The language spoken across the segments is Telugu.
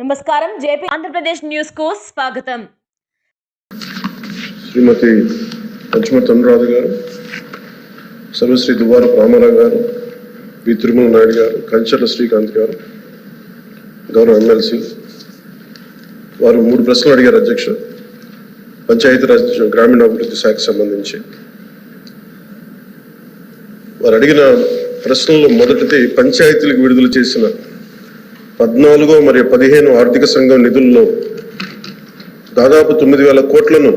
నమస్కారం. జేపీ ఆంధ్రప్రదేశ్ న్యూస్కు స్వాగతం. శ్రీమతి పంచమతి అనురాధ గారు సర్వశ్రీ దువ్వార రామారావు గారు వి తిరుమల నాయుడు గారు కంచర్ల శ్రీకాంత్ గారు గౌరవ ఎమ్మెల్సీ వారు మూడు ప్రశ్నలు అడిగారు అధ్యక్ష. పంచాయతీరాజ్ గ్రామీణాభివృద్ధి శాఖకు సంబంధించి. వారు అడిగిన ప్రశ్నల్లో మొదటిది పంచాయతీలకు విడుదల చేసిన పద్నాలుగో మరియు పదిహేను ఆర్థిక సంఘం నిధుల్లో దాదాపు తొమ్మిది వేల కోట్లను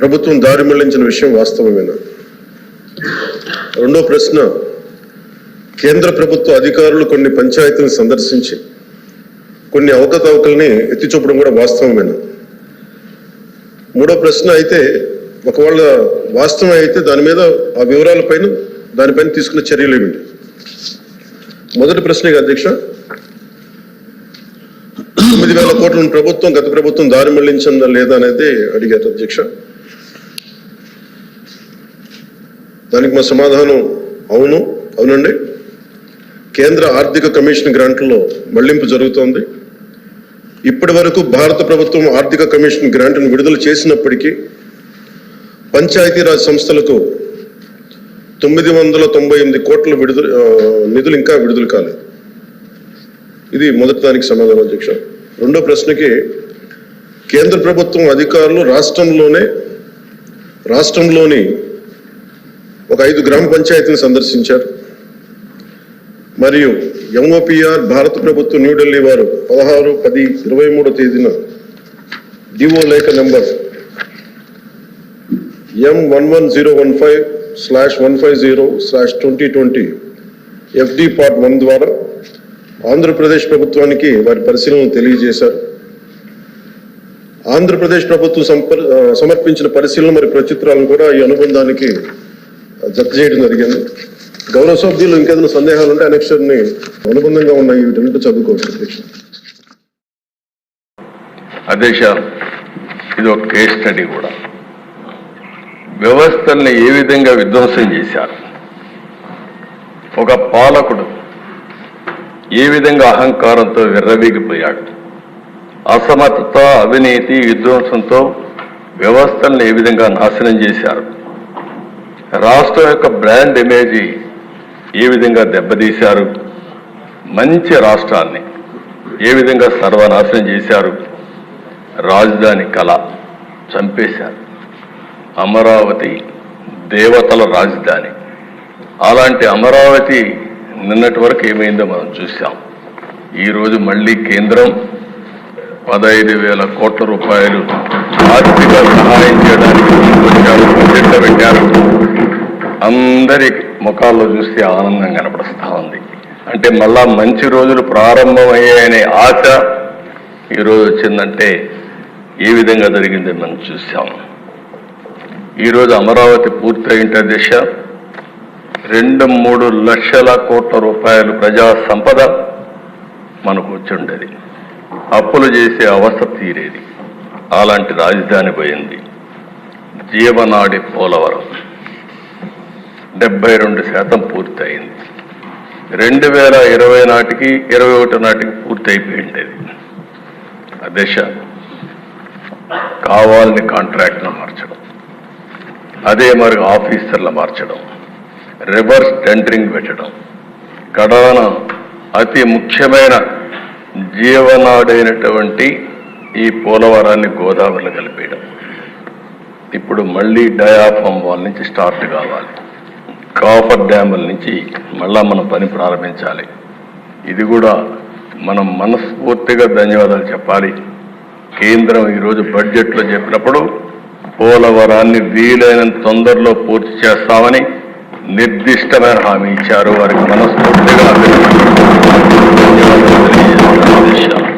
ప్రభుత్వం దారి మళ్ళించిన విషయం వాస్తవమేనా? రెండో ప్రశ్న కేంద్ర ప్రభుత్వ అధికారులు కొన్ని పంచాయతీలను సందర్శించి కొన్ని అవకతవకల్ని ఎత్తి చూపడం కూడా వాస్తవమేనా? మూడో ప్రశ్న అయితే ఒకవేళ వాస్తవం అయితే దాని మీద ఆ వివరాలపైన దానిపైన తీసుకున్న చర్యలు ఏమిటి? మొదటి ప్రశ్నగా అధ్యక్ష తొమ్మిది వేల కోట్లను ప్రభుత్వం గత ప్రభుత్వం దారి మళ్ళించిందా లేదా అనేది అడిగారు అధ్యక్ష దానికి మా సమాధానం అవును అవునండి. కేంద్ర ఆర్థిక కమిషన్ గ్రాంట్లో మళ్ళింపు జరుగుతోంది. ఇప్పటి వరకు భారత ప్రభుత్వం ఆర్థిక కమిషన్ గ్రాంట్ను విడుదల చేసినప్పటికీ పంచాయతీరాజ్ సంస్థలకు తొమ్మిది వందల తొంభై ఎనిమిది కోట్ల విడుదల నిధులు ఇంకా విడుదల కాలేదు. ఇది మొదటి దానికి సమాధానం అధ్యక్ష. రెండో ప్రశ్నకి కేంద్ర ప్రభుత్వం అధికారులు రాష్ట్రంలోనే రాష్ట్రంలోని ఒక ఐదు గ్రామ పంచాయతీని సందర్శించారు. మరియు ఎంఓపిఆర్ భారత ప్రభుత్వం న్యూఢిల్లీ వారు పదహారు పది ఇరవై మూడో తేదీన డివో లేఖ number M one one zero one five slash one five zero slash twenty twenty FD part one ద్వారా ఆంధ్రప్రదేశ్ ప్రభుత్వానికి వారి పరిశీలన తెలియజేశారు. ఆంధ్రప్రదేశ్ ప్రభుత్వం సమర్పించిన పరిశీలన మరి ప్రచిత్రాలను కూడా ఈ అనుబంధానికి జత చేయడం జరిగింది. గౌరవ సభ్యులు ఇంకేదైనా సందేహాలు ఉంటే అనక్షర్ని అనుబంధంగా ఉన్న ఈ రెండు చదువుకోవచ్చు అధ్యక్ష. అధ్యక్ష ఇది ఒక కేస్ స్టడీ కూడా. వ్యవస్థల్ని ఏ విధంగా విధ్వంసం చేశారు? ఒక పాలకుడు ఏ విధంగా అహంకారంతో విర్రవీగిపోయాడు? అసమర్థత అవినీతి విధ్వంసంతో వ్యవస్థల్ని ఏ విధంగా నాశనం చేశారు? రాష్ట్రం యొక్క బ్రాండ్ ఇమేజ్ ఏ విధంగా దెబ్బతీశారు? మంచి రాష్ట్రాన్ని ఏ విధంగా సర్వనాశనం చేశారు? రాజధాని కళ చంపేశారు. అమరావతి దేవతల రాజధాని. అలాంటి అమరావతి నిన్నటి వరకు ఏమైందో మనం చూసాం ఈరోజు మళ్ళీ కేంద్రం పదహైదు వేల కోట్ల రూపాయలు ఆర్థిక సహాయం చేయడానికి ముందుకొచ్చారు బడ్జెట్లో పెట్టారు. అందరి ముఖాల్లో చూస్తే ఆనందం కనపడుస్తూ ఉంది. అంటే మళ్ళా మంచి రోజులు ప్రారంభమయ్యాయనే ఆశ ఈరోజు వచ్చిందంటే ఏ విధంగా జరిగింది మనం చూసాం ఈరోజు అమరావతి పూర్తయింటే దిశ. రెండు మూడు లక్షల కోట్ల రూపాయలు ప్రజా సంపద మనకు వచ్చిండేది అప్పులు చేసే అవస్థ తీరేది. అలాంటి రాజధాని పోయింది. జీవనాడి పోలవరం. డెబ్బై రెండు శాతం పూర్తయింది. రెండు వేల ఇరవై నాటికి ఇరవై ఒకటి నాటికి పూర్తయిపోయింది ఆ దశ. కావాలని కాంట్రాక్ట్ను మార్చడం. అదే మరి ఆఫీసర్లు మార్చడం రివర్స్ టెండరింగ్ పెట్టడం. కడాన అతి ముఖ్యమైన జీవనాడైనటువంటి ఈ పోలవరాన్ని గోదావరిలో కలిపేయడం. ఇప్పుడు మళ్ళీ డయాఫామ్ వాల్ నుంచి స్టార్ట్ కావాలి. కాఫర్ డ్యాముల నుంచి మళ్ళా మనం పని ప్రారంభించాలి. ఇది కూడా మనం మనస్ఫూర్తిగా ధన్యవాదాలు చెప్పాలి. కేంద్రం ఈరోజు బడ్జెట్లో చెప్పినప్పుడు పోలవరాన్ని వీలైనంత తొందరలో పూర్తి చేస్తామని నిర్దిష్టమైన హామీ ఇచ్చారు వారికి మనస్ఫూర్తిగా తెలియజేస్తున్నాను.